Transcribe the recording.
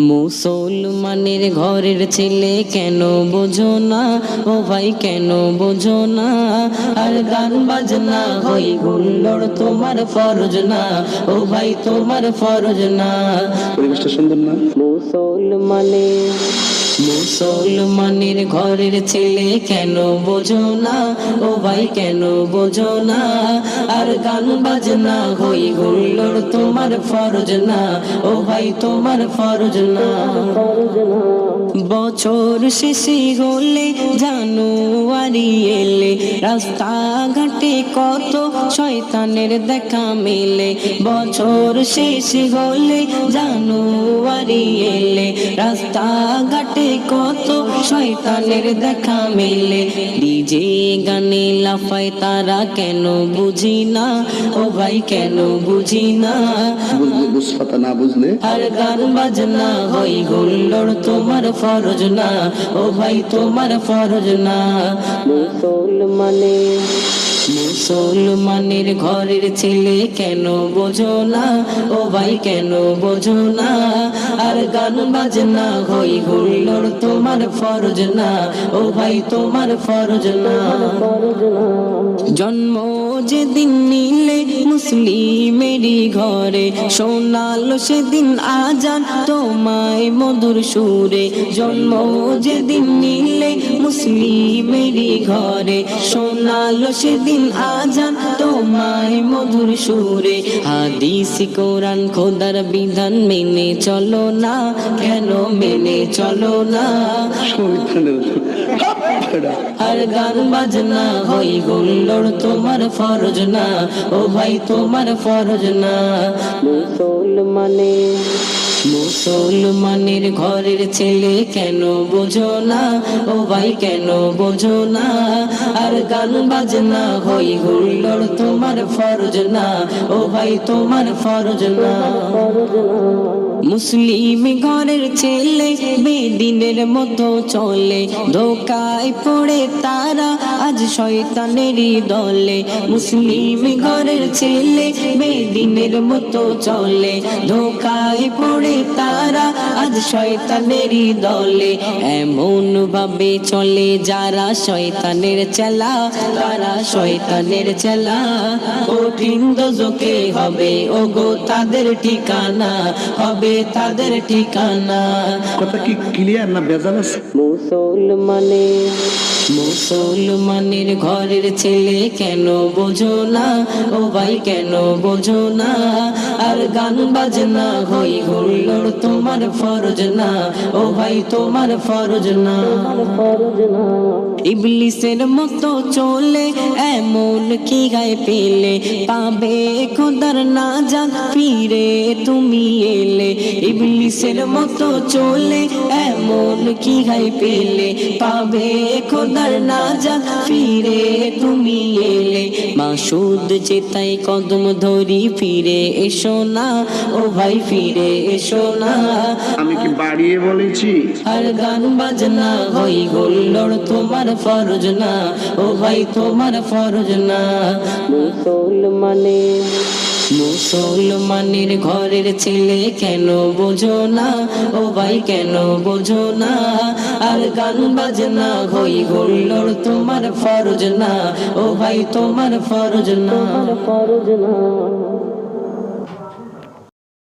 মুসলমানের ঘরের ছেলে কেন বোঝো না? ও ভাই কেন বোঝো না? আর গান বাজনা হই গুল্লোর তোমার ফরজ না। ও ভাই তোমার ফরজ না। পরিবেশটা সুন্দর না? মুসলমানের মুসলমানের ঘরের ছেলে কেন বোঝো না? ও ভাই কেন বোঝো না? আর গান বাজনা হই গুল্লোর তোমার ফরজ না। ও ভাই তোমার ফরজ না। বছর শেষে হলে জানুয়ারি এলে। রাস্তা ঘাটে কত শয়তানের দেখা মেলে। বছর শেষে হলে জানুয়ারি এলে রাস্তা ঘাটে কত শয়তানের দেখা মেলে। ডিজে গানে লাফায় তারা কেন বুঝি না? ও ভাই কেন বুঝি না? বুঝলে না বুঝলে? আর গান বাজনা হই গুল্লোর তোমার ফরজ না। ও ভাই তোমার ফরজ না। মুসলমানে মুসলমানের ঘরের ছেলে কেন বোঝো না? ও ভাই কেন বোঝো না? আর গান বাজনা হই হুল্লোর তোমার ফরজ না। ও ভাই তোমার ফরজ না। জন্ম যেদিন নিলে মুসলিমেরই ঘরে শোনালো সেদিন আজান। তোমায় মধুর সুরে জন্ম যেদিন নিলে মুসলিমেরই ঘরে শোনালো সেদিন আজান। তোমায় মধুর সুরে হাদিস কোরআন খোদার বিধান মেনে চলো না, কেন মেনে চলো না? আর গান বাজনা হই গুল্লোর তোমার ফরজ না। ও ভাই তোমার ফরজ না। মুসলমানে। মুসলমানের ঘরের ছেলে কেন বোঝো না? ও ভাই কেন বোঝো না? আর গান বাজনা হই হুল্লোর তোমার ফরজ না। ও ভাই তোমার ফরজ না। মুসলিম ঘরের ছেলে বেদিনের মতো চলে। ধোকায় পড়ে তারা আজ শয়তানেরই দলে। মুসলিম ঘরের ছেলে বেদিনের মতো চলে। ধোকায় পড়ে তারা শয়তানেরই দলে। এমন ভাবে চলে যারা শয়তানের চেলা তারা শয়তানের চেলা। কঠিন দোজকে হবে ওগো তাদের ঠিকানা হবে তাদের ঠিকানা। কথা কি ক্লিয়ার না বেজাল আছে? মুসলমানে মুসলমানের ঘরের ছেলে কেন বোঝো না? ও ভাই কেন বোঝো না? আর গান বাজনা হই হুল্লোর তোমার ফরজ না। ও ভাই তোমার ফরজ না। ইবলিসের মতো চলে এমন কি গায়ে পেলে? পাবে খোদার না যা ফিরে তুমি এলে। ইবলিসের মতো চলে এমন কি গায়ে পেলে? পাবে খোদার না যান ফিরে তুমি এলে। মাসুদ চেতাই কদম ধরি ফিরে এসো না। ও ভাই ফিরে এসো না। আমি কি বাড়িয়ে বলেছি? আর গান বাজনা হই গোল্লোর তোমার ফরজ না। ও ভাই তোমার ফরজ না। মুসলমানে মুসলমানের ঘরের ছেলে কেন বোঝো না? ও ভাই কেন বোঝো না? আর গান বাজনা হই গোল্লোর তোমার ফরজ না। ও ভাই তোমার ফরজ না। ফরজ না।